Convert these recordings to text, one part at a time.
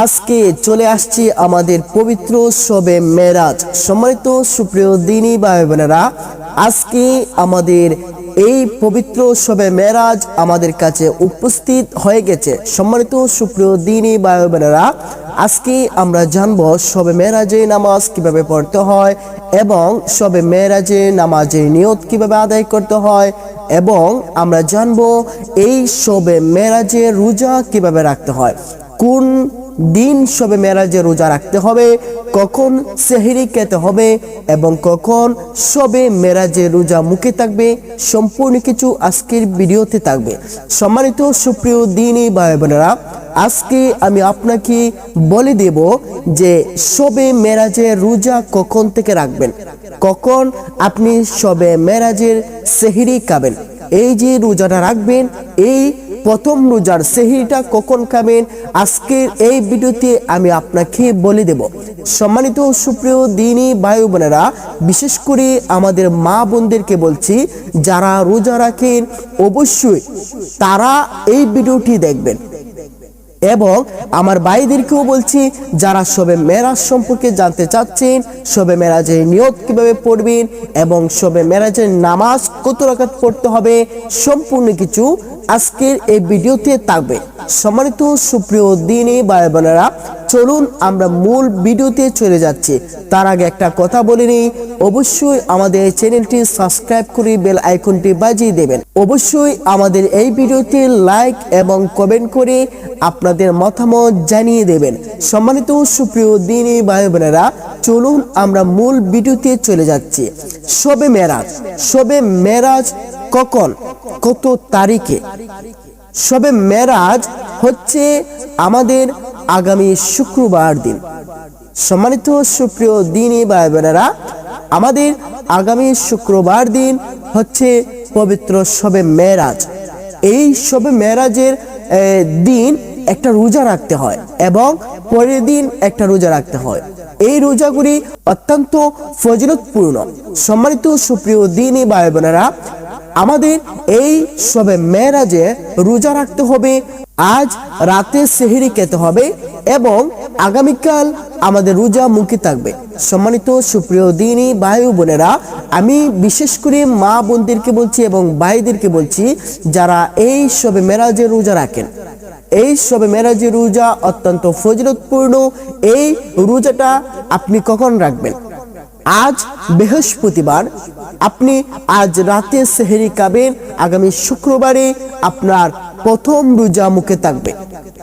আজকে চলে আসছি আমাদের পবিত্র শবে মেরাজ। সম্মানিত সুপ্রিয় দিনী ভাই বোনেরা আজকে আমাদের এই পবিত্র শবে মেরাজ আমাদের কাছে উপস্থিত হয়ে গেছে। সম্মানিত সুপ্রিয় দিনী ভাই বোনেরা আজকে আমরা জানব শবে মেরাজে নামাজ কীভাবে পড়তে হয় এবং শবে মেরাজে নামাজের নিয়ত কীভাবে আদায় করতে হয় এবং আমরা জানব এই শবে মেরাজে রোজা কীভাবে রাখতে হয়, কোন দিন সবে মেরাজে রোজা রাখতে হবে, কখন সেহরি খেতে হবে এবং কখন সবে মেরাজে রোজা মুখে থাকবে, সম্পূর্ণ কিছু আজকের ভিডিওতে থাকবে। সম্মানিত সুপ্রিয় দিনই ভাই বোনেরা, আজকে আমি আপনাকে বলে দেব যে সবে মেরাজে রোজা কখন থেকে রাখবেন, কখন আপনি সবে মেরাজের সেহরি খাবেন। এই যে রোজাটা রাখবেন, এই প্রথম রোজার সেহিটা কখন খাবেন আজকের এই ভিডিওতে আমি আপনাকে বলে দেব। সম্মানিত সুপ্রিয় দিনী বায়ু বোনেরা, বিশেষ করে আমাদের মা বোনদেরকে বলছি, যারা রোজা রাখেন, অবশ্যই তারা এই ভিডিওটি দেখবেন। এবং আমার ভাইদেরকেও বলছি, যারা সবে মেরাজ সম্পর্কে জানতে চাচ্ছেন সবে মেরাজের নিয়ত কীভাবে পড়বেন এবং সবে মেরাজের নামাজ কত রাকাত পড়তে হবে, সম্পূর্ণ কিছু আজকের এই ভিডিওতে থাকবে। সম্মানিত সুপ্রিয় দিনে ভাই বোনেরা চলুন আমরা মূল ভিডিওতে চলে যাচ্ছি। তার আগে একটা কথা বলে নিই, অবশ্যই আমাদের চ্যানেলটি সাবস্ক্রাইব করে বেল আইকনটি বাজিয়ে দেবেন। অবশ্যই আমাদের এই ভিডিওতে লাইক এবং কমেন্ট করে আপনাদের মতামত জানিয়ে দেবেন। সম্মানিত সুপ্রিয় দিনী ভাই বোনেরা চলুন আমরা মূল ভিডিওতে চলে যাচ্ছি। শবে মেরাজ। শবে মেরাজ কখন? কত তারিখে? শবে মেরাজ হচ্ছে আমাদের আগামী শুক্রবার দিন। সম্মানিত সুপ্রিয় দিনই ভাই বোনেরা আমাদের আগামী শুক্রবার দিন হচ্ছে পবিত্র সবে মেরাজ এই সবে মেরাজের দিন একটা রোজা রাখতে হয় এবং পরের দিন একটা রোজা রাখতে হয়। এই রোজাগুলি অত্যন্ত ফজিলতপূর্ণ। সম্মানিত সুপ্রিয় দিনই ভাই বোনেরা আমাদের এই সবে মেরাজে রোজা রাখতে হবে, আজ রাতে সেহেরি খেতে হবে এবং আগামীকাল আমাদের রোজা মুখে থাকবে। সম্মানিত সুপ্রিয় দিনী ভাই বোনেরা আমি বিশেষ করে মা বোনদেরকে বলছি এবং ভাইদেরকে বলছি, যারা এই সবে মেরাজে রোজা রাখেন এই সবে মেরাজে রোজা অত্যন্ত ফজিলতপূর্ণ। এই রোজাটা আপনি কখন রাখবেন? আজ বৃহস্পতিবার। আপনি আজ রাতে সেহেরি খাবেন। আগামী শুক্রবারে আপনার প্রথম রোজা মুখে থাকবে।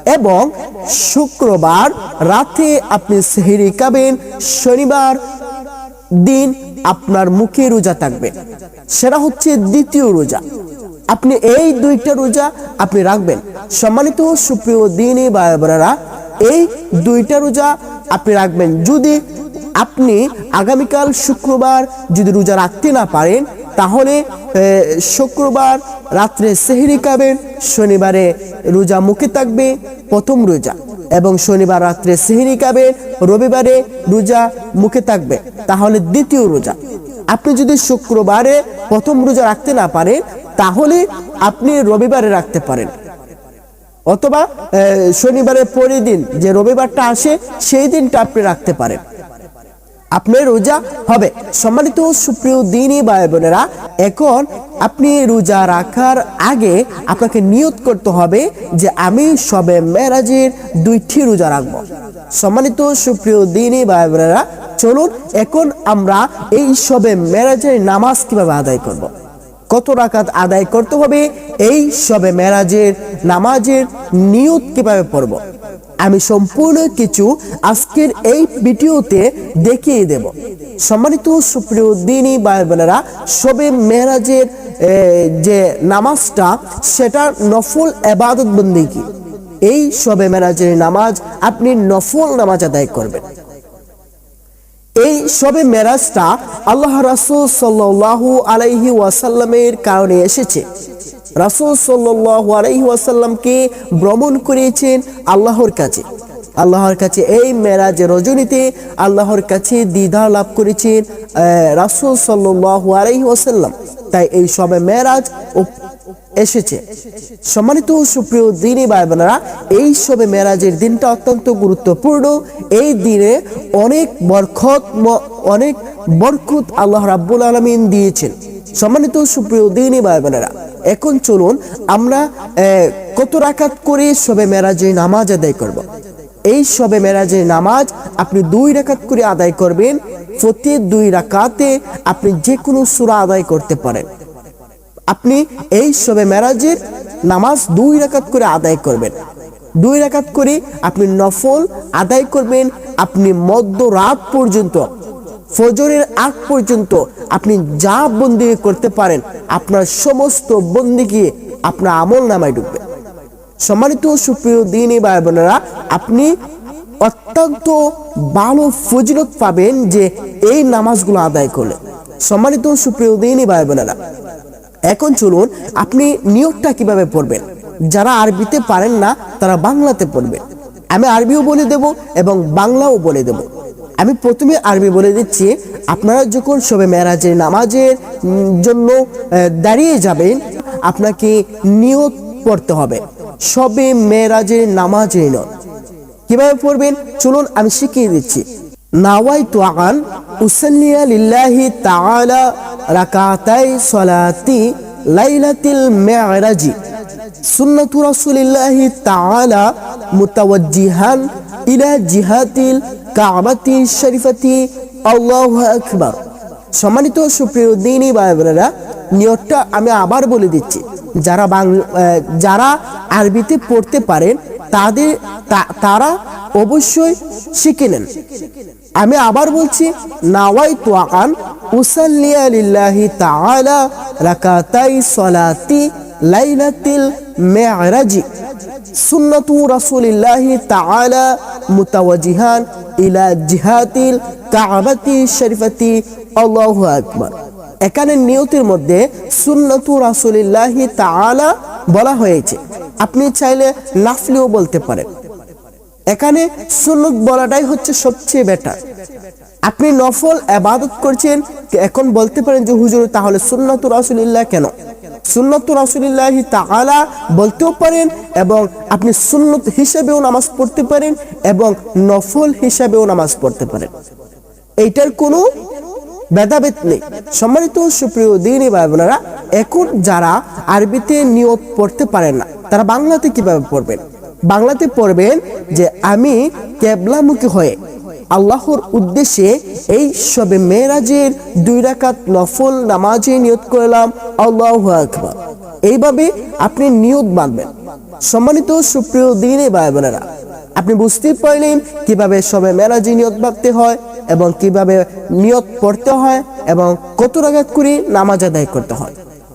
এবং শুক্রবার রাতে আপনি সেহেরি খাবেন। শনিবার দিন আপনার মুখে রোজা থাকবে। সেটা হচ্ছে দ্বিতীয় রোজা। আপনি এই দুইটা রোজা আপনি রাখবেন। সম্মানিত সুপ্রিয় দিনে বা এই দুইটা রোজা আপনি রাখবেন। যদি আপনি আগামীকাল শুক্রবার যদি রোজা রাখতে না পারেন, তাহলে শুক্রবার রাত্রে সেহরি খাবেন, শনিবারে রোজা মুখে থাকবে প্রথম রোজা এবং শনিবার রাত্রে সেহরি খাবেন, রবিবারে রোজা মুখে থাকবে। তাহলে দ্বিতীয় রোজা। আপনি যদি শুক্রবারে প্রথম রোজা রাখতে না পারেন তাহলে আপনি রবিবারে রাখতে পারেন। অথবা শনিবারের পরের দিন যে রবিবারটা আসে, সেই দিনটা আপনি রাখতে পারেন। আপনার রোজা হবে। সম্মানিত সুপ্রিয় দিনই ভাই বোনেরা এখন আপনি রোজা রাখার আগে আপনাকে নিয়ত করতে হবে যে আমি সবে মেরাজের দুইটি রোজা রাখব। সম্মানিত সুপ্রিয় দিনই ভাই বোনেরা চলুন এখন আমরা এই সবে মেরাজের নামাজ কীভাবে আদায় করব। কত রাকাত আদায় করতে হবে? এই সবে মেরাজের নামাজের নিয়ত কীভাবে পড়ব? আমি সম্পূর্ণ কিছু আজকের এই ভিডিওতে দেখিয়ে দেব। সম্মানিত সুপ্রিয় দিনী ভাই বোনেরা, সবে মেরাজের যে নামাজটা, সেটা নফল এবাদত বন্দি কি? এই সবে মেরাজের নামাজ আপনি নফল নামাজ আদায় করবেন। এই সবে মেরাজটা আল্লাহ রাসুল সাল্লাল্লাহু আলাইহি ওয়াসাল্লামের কারণে এসেছে। রাসূল সাল্লাল্লাহু আলাইহি ওয়াসাল্লামকে ভ্রমণ করিয়েছেন আল্লাহর কাছে। আল্লাহর কাছে এই মেরাজ রজনীতে আল্লাহর কাছে দ্বিধা লাভ করেছেন রাসূল সাল্লাল্লাহু আলাইহি ওয়াসাল্লাম। তাই এই সবে মেরাজ এসেছে। সম্মানিত সুপ্রিয় দিনী ভাই বোনেরা এই সবে মেরাজের দিনটা অত্যন্ত গুরুত্বপূর্ণ। এই দিনে অনেক বরকত ম- অনেক বরকত আল্লাহ রাব্বুল আলমিন দিয়েছেন। সম্মানিত সুপ্রিয় দিনী ভাই বোনেরা এখন চলুন আমরা কত রাকাত করে সবে মেরাজে নামাজ আদায় করব। এই সবে মেরাজের নামাজ আপনি দুই রাকাত করে আদায় করবেন। প্রতি দুই রাকাতে আপনি যে কোনো সূরা আদায় করতে পারেন। আপনি এই সবে মেরাজের নামাজ দুই রাকাত করে আদায় করবেন। দুই রাকাত করে আপনি নফল আদায় করবেন, আপনি মধ্য রাত পর্যন্ত, ফজরের আগ পর্যন্ত আপনি যা বন্দি করতে পারেন, আপনার সমস্ত বন্দিকে আপনার আমল নামায় ঢুকবে সম্মানিত সুপ্রিয় দিনী ভাই বোনেরা, আপনি অত্যন্ত ভালো ফজিলত পাবেন যে এই নামাজগুলো আদায় করলে। সম্মানিত সুপ্রিয় দিনী ভাই বোনেরা এখন চলুন আপনি নিয়োগটা কীভাবে পড়বেন? যারা আরবিতে পারেন না, তারা বাংলাতে পড়বেন আমি আরবিও বলে দেব এবং বাংলাও বলে দেব। আমি প্রথমে আরবি বলে দিচ্ছি, আপনারা যখন সবে মেরাজের নামাজের জন্য দাঁড়িয়ে যাবেন, আপনাকে নিয়ত পড়তে হবে। সবে মেরাজের নামাজের নিয়ত কীভাবে পড়বেন? চলুন আমি শিখিয়ে দিচ্ছি। লিল্লাহি রাকাতাই সলাতি লাইলাতিল মুতাওয়াজ্জিহান কাবাতি সম্মানিত সুপ্রিয় দিনী ভাই নিয়তটা আমি আবার বলে দিচ্ছি। যারা যারা আরবিতে পড়তে পারেন, তাদের তারা অবশ্যই শিখে নেন। আমি আবার বলছি, নাওয়াই তোয়াকান উসাল্লিয়া লিল্লাহি তাআলা রাকাতাই সলাতি লাইলাতিল মি'রাজি। সুন্নাতু রাসূলিল্লাহি তাআলা মুতাওয়াজিহান ইলা জিহাতিল কাবাতি শরীফাতি। আল্লাহু আকবার। এখানে নিয়তের মধ্যে সুন্নাতু রাসূলিল্লাহি তাআলা বলা হয়েছে। আপনি চাইলে নাফলিও বলতে পারেন। এখানে সুন্নত বলাটাই হচ্ছে সবচেয়ে বেটার আপনি নফল আবাদত করছেন, এখন বলতে পারেন যে, হুজুর, তাহলে সুন্নাতু রাসূলিল্লাহ কেন? সুন্নাতু রাসূলিল্লাহ তাআলা বলতেও পারেন এবং আপনি সুন্নত হিসেবেও নামাজ পড়তে পারেন এবং নফল হিসেবেও নামাজ পড়তে পারেন। এইটার কোনো ভেদাভেদ নেই। সম্মানিত সুপ্রিয় দিনী এখন যারা আরবিতে নিয়োগ পড়তে পারেন না, তারা বাংলাতে কীভাবে পড়বেন? বাংলাতে পড়বেন যে আমি কেবলামুখী হয়ে আল্লাহর উদ্দেশ্যে এই সবে মেরাজের দুই রাকাত নফল নামাজে নিয়ত করলাম। আল্লাহ আকবার। এইভাবে আপনি নিয়ত বাঁধবেন। সম্মানিত সুপ্রিয় দিনী ভাই বোনেরা আপনি বুঝতেই পারলেন কীভাবে সবে মেরাজি নিয়ত বাঁধতে হয় এবং কীভাবে নিয়ত পড়তে হয় এবং কত রাগাত করে নামাজ আদায় করতে হয়।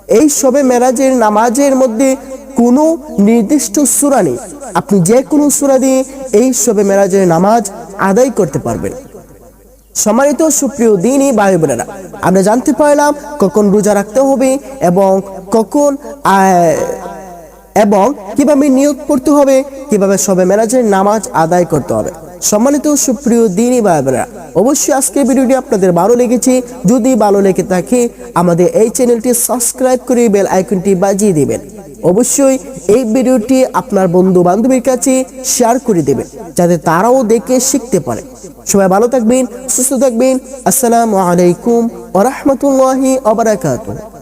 এই সবে মেরাজের নামাজের মধ্যে কোনো নির্দিষ্ট সূরা নেই। আপনি যে কোনো সূরা দিয়ে এই সবে মেরাজের নামাজ আদায় করতে পারবেন। সম্মানিত সুপ্রিয় দিনই ভাই বোনেরা, আমরা জানতে পারলাম কখন রোজা রাখতে হবে এবং কখন এবং কীভাবে নিয়োগ করতে হবে, কীভাবে সবে মেরাজের নামাজ আদায় করতে হবে। সম্মানিত সুপ্রিয় দিনই বোনেরা, অবশ্যই আজকের ভিডিওটি আপনাদের ভালো লেগেছে। যদি ভালো লেগে থাকে, আমাদের এই চ্যানেলটি সাবস্ক্রাইব করে বেল আইকনটি বাজিয়ে দিবেন। অবশ্যই এই ভিডিওটি আপনার বন্ধু বান্ধবীর কাছে শেয়ার করে দেবেন, যাতে তারাও দেখে শিখতে পারে। সবাই ভালো থাকবেন, সুস্থ থাকবেন। আসসালামু আলাইকুম ওয়া রাহমাতুল্লাহি ওয়া বারাকাতুহু।